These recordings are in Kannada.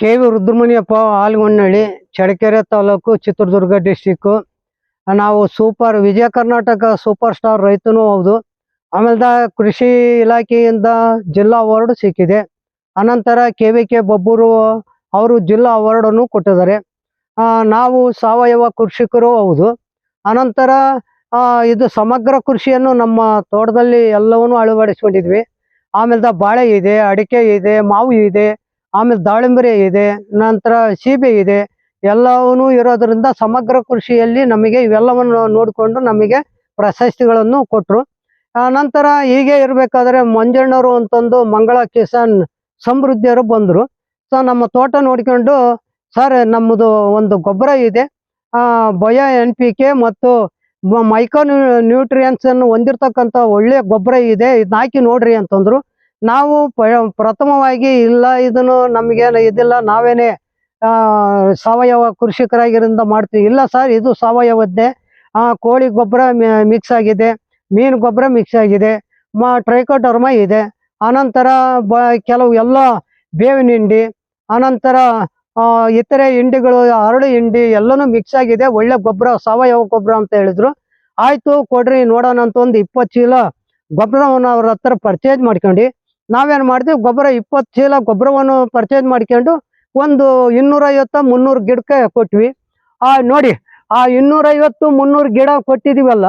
K V Rudramuniyappa Algondahalli Challakere taluk, Chitradurga district ನಾವು super Vijaya Karnataka super star ರೈತನೂ ಹೌದು. ಆಮೇಲೆ ಕೃಷಿ ಇಲಾಖೆಯಿಂದ ಜಿಲ್ಲಾ ಅವಾರ್ಡ್ ಸಿಕ್ಕಿದೆ. ಅನಂತರ ಕೆ ವಿ ಕೆ ಬಬ್ಬೂರು ಅವರು ಜಿಲ್ಲಾ ಅವಾರ್ಡನ್ನು ಕೊಟ್ಟಿದ್ದಾರೆ. ನಾವು ಸಾವಯವ ಕೃಷಿಕರು ಹೌದು. ಅನಂತರ ಇದು ಸಮಗ್ರ ಕೃಷಿಯನ್ನು ನಮ್ಮ ತೋಟದಲ್ಲಿ ಎಲ್ಲವನ್ನೂ ಅಳವಡಿಸ್ಕೊಂಡಿದ್ವಿ. ಆಮೇಲೆ ಬಾಳೆ ಇದೆ, ಅಡಿಕೆ ಇದೆ, ಮಾವು ಇದೆ. ಆಮೇಲೆ ದಾಳಿಂಬೆ ಇದೆ, ನಂತರ ಸೀಬೆ ಇದೆ, ಎಲ್ಲವನ್ನೂ ಇರೋದ್ರಿಂದ ಸಮಗ್ರ ಕೃಷಿಯಲ್ಲಿ ನಮಗೆ ಇವೆಲ್ಲವನ್ನು ನೋಡಿಕೊಂಡು ನಮಗೆ ಪ್ರಶಸ್ತಿಗಳನ್ನು ಕೊಟ್ಟರು ನಂತರ ಹೀಗೆ ಇರಬೇಕಾದ್ರೆ ಮಂಜಣ್ಣವರು ಅಂತಂದು ಮಂಗಳ ಕಿಸಾನ್ ಸಮೃದ್ಧಿಯರು ಬಂದರು. ಸೊ, ನಮ್ಮ ತೋಟ ನೋಡಿಕೊಂಡು, ಸರ್, ನಮ್ಮದು ಒಂದು ಗೊಬ್ಬರ ಇದೆ. ಭಯ ಎನ್ ಪಿ ಕೆ ಮತ್ತು ಮೈಕ್ರೋ ನ್ಯೂಟ್ರಿಯನ್ಸ್ ಅನ್ನು ಹೊಂದಿರತಕ್ಕಂಥ ಒಳ್ಳೆಯ ಗೊಬ್ಬರ ಇದೆ ಇದನ್ನ ಹಾಕಿ ನೋಡ್ರಿ ಅಂತಂದ್ರು. ನಾವು ಪ್ರಥಮವಾಗಿ ಇಲ್ಲ, ಇದನ್ನು ನಮಗೇನು ಇದಿಲ್ಲ, ನಾವೇನೆ ಸಾವಯವ ಕೃಷಿಕರಾಗಿರಿಂದ ಮಾಡ್ತೀವಿ. ಇಲ್ಲ ಸರ್, ಇದು ಸಾವಯವದ್ದೇ. ಕೋಳಿ ಗೊಬ್ಬರ ಮಿಕ್ಸ್ ಆಗಿದೆ, ಮೀನು ಗೊಬ್ಬರ ಮಿಕ್ಸ್ ಆಗಿದೆ, ಮ ಟ್ರೈಕೋಟರ್ಮ ಇದೆ. ಅನಂತರ ಬ, ಕೆಲವು ಎಲ್ಲ ಬೇವಿನ ಹಿಂಡಿ, ಅನಂತರ ಇತರೆ ಹಿಂಡಿಗಳು ಹರಳು ಹಿಂಡಿ ಎಲ್ಲನೂ ಮಿಕ್ಸ್ ಆಗಿದೆ. ಒಳ್ಳೆ ಗೊಬ್ಬರ, ಸಾವಯವ ಗೊಬ್ಬರ ಅಂತ ಹೇಳಿದ್ರು. ಆಯ್ತು ಕೊಡ್ರಿ ನೋಡೋಣ ಅಂತ ಒಂದು ಇಪ್ಪತ್ತು ಚೀಲ ಗೊಬ್ಬರವನ್ನು ಅವ್ರ ಹತ್ರ ಪರ್ಚೇಸ್ ಮಾಡ್ಕೊಂಡು. ನಾವೇನು ಮಾಡ್ತೀವಿ, ಗೊಬ್ಬರ ಇಪ್ಪತ್ತು ಚೀಲ ಗೊಬ್ಬರವನ್ನು ಪರ್ಚೇಸ್ ಮಾಡ್ಕೊಂಡು ಒಂದು ಇನ್ನೂರೈವತ್ತ ಮುನ್ನೂರು ಗಿಡಕ್ಕೆ ಕೊಟ್ವಿ. ಆ, ನೋಡಿ, ಆ ಇನ್ನೂರೈವತ್ತು ಮುನ್ನೂರು ಗಿಡ ಕೊಟ್ಟಿದೀವಲ್ಲ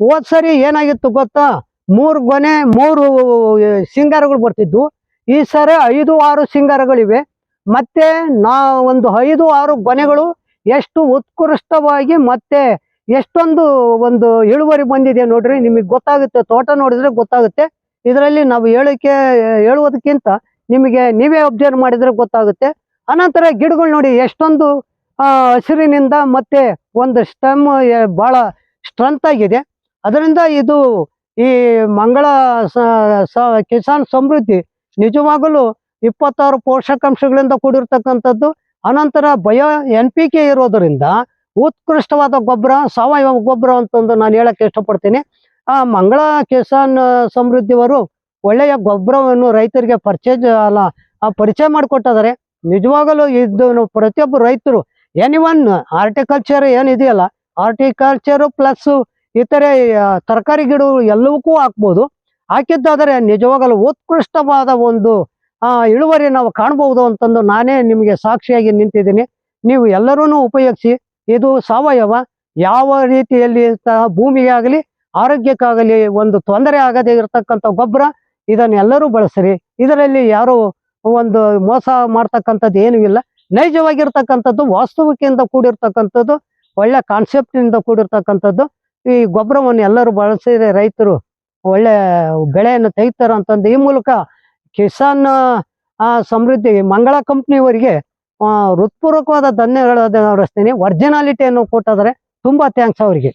ಹೋದ್ ಸರಿ ಏನಾಗಿತ್ತು ಗೊತ್ತಾ? ಮೂರು ಗೊನೆ ಮೂರು ಸಿಂಗಾರಗಳು ಬರ್ತಿದ್ವು. ಈ ಸರಿ ಐದು ಆರು ಸಿಂಗಾರಗಳಿವೆ. ಮತ್ತೆ ನಾ, ಒಂದು ಐದು ಆರು ಗೊನೆಗಳು ಎಷ್ಟು ಉತ್ಕೃಷ್ಟವಾಗಿ ಮತ್ತೆ ಎಷ್ಟೊಂದು ಒಂದು ಇಳುವರಿ ಬಂದಿದೆ ನೋಡ್ರಿ, ನಿಮಗೆ ಗೊತ್ತಾಗುತ್ತೆ, ತೋಟ ನೋಡಿದ್ರೆ ಗೊತ್ತಾಗುತ್ತೆ. ಇದರಲ್ಲಿ ನಾವು ಹೇಳಕ್ಕೆ ಹೇಳುವುದಕ್ಕಿಂತ ನಿಮಗೆ ನೀವೇ ಅಬ್ಸರ್ವ್ ಮಾಡಿದ್ರೆ ಗೊತ್ತಾಗುತ್ತೆ. ಅನಂತರ ಗಿಡಗಳು ನೋಡಿ ಎಷ್ಟೊಂದು ಹಸಿರಿನಿಂದ ಮತ್ತೆ ಒಂದು ಸ್ಟೆಮ್ ಬಹಳ ಸ್ಟ್ರೆಂತ್ ಆಗಿದೆ. ಅದರಿಂದ ಇದು ಈ ಮಂಗಳ ಕಿಸಾನ್ ಸಮೃದ್ಧಿ ನಿಜವಾಗಲೂ ಇಪ್ಪತ್ತಾರು ಪೋಷಕಾಂಶಗಳಿಂದ ಕೂಡಿರ್ತಕ್ಕಂಥದ್ದು. ಅನಂತರ ಬಯೋ ಎನ್ ಪಿ ಕೆ ಇರೋದರಿಂದ ಉತ್ಕೃಷ್ಟವಾದ ಗೊಬ್ಬರ, ಸಾವಯವ ಗೊಬ್ಬರ ಅಂತಂದು ನಾನು ಹೇಳಕ್ಕೆ ಇಷ್ಟಪಡ್ತೀನಿ. ಆ ಮಂಗಳ ಕಿಸಾನ್ ಸಮೃದ್ಧಿಯವರು ಒಳ್ಳೆಯ ಗೊಬ್ಬರವನ್ನು ರೈತರಿಗೆ ಪರ್ಚೇಜ್ ಅಲ್ಲ ಪರಿಚಯ ಮಾಡಿಕೊಟ್ಟಿದ್ದಾರೆ. ನಿಜವಾಗಲೂ ಇದು ಪ್ರತಿಯೊಬ್ಬ ರೈತರು ಎನಿ ಒನ್ ಹಾರ್ಟಿಕಲ್ಚರ್ ಏನಿದೆಯಲ್ಲ ಹಾರ್ಟಿಕಲ್ಚರ್ ಪ್ಲಸ್ ಇತರೆ ತರಕಾರಿ ಗಿಡಗಳು ಎಲ್ಲವಕ್ಕೂ ಹಾಕ್ಬೋದು. ಹಾಕಿದ್ದಾದರೆ ನಿಜವಾಗಲೂ ಉತ್ಕೃಷ್ಟವಾದ ಒಂದು ಇಳುವರಿ ನಾವು ಕಾಣಬಹುದು ಅಂತಂದು ನಾನೇ ನಿಮಗೆ ಸಾಕ್ಷಿಯಾಗಿ ನಿಂತಿದ್ದೀನಿ. ನೀವು ಎಲ್ಲರೂ ಉಪಯೋಗಿಸಿ, ಇದು ಸಾವಯವ, ಯಾವ ರೀತಿಯಲ್ಲಿ ಭೂಮಿಗೆ ಆಗಲಿ ಆರೋಗ್ಯಕ್ಕಾಗಲಿ ಒಂದು ತೊಂದರೆ ಆಗದೇ ಇರತಕ್ಕಂಥ ಗೊಬ್ಬರ ಇದನ್ನೆಲ್ಲರೂ ಬಳಸ್ರಿ. ಇದರಲ್ಲಿ ಯಾರು ಒಂದು ಮೋಸ ಮಾಡ್ತಕ್ಕಂಥದ್ದು ಏನೂ ಇಲ್ಲ. ನೈಜವಾಗಿರ್ತಕ್ಕಂಥದ್ದು ವಾಸ್ತವಿಕೆಯಿಂದ ಕೂಡಿರ್ತಕ್ಕಂಥದ್ದು, ಒಳ್ಳೆ ಕಾನ್ಸೆಪ್ಟ್ ಇಂದ ಕೂಡಿರ್ತಕ್ಕಂಥದ್ದು, ಈ ಗೊಬ್ಬರವನ್ನು ಎಲ್ಲರೂ ಬಳಸಿದ್ರೆ ರೈತರು ಒಳ್ಳೆ ಬೆಳೆಯನ್ನು ತೆಗಿತಾರೆ ಅಂತಂದು ಈ ಮೂಲಕ ಕಿಸಾನ್ ಸಮೃದ್ಧಿ, ಮಂಗಳ ಕಂಪ್ನಿಯವರಿಗೆ ಹೃತ್ಪೂರ್ವಕವಾದ ಧನ್ಯವಾದ ಅರ್ಪಿಸ್ತೀನಿ ಒರ್ಜಿನಾಲಿಟಿಯನ್ನು ಕೊಟ್ಟಿದ್ದಾರೆ ತುಂಬಾ ಥ್ಯಾಂಕ್ಸ್ ಅವರಿಗೆ.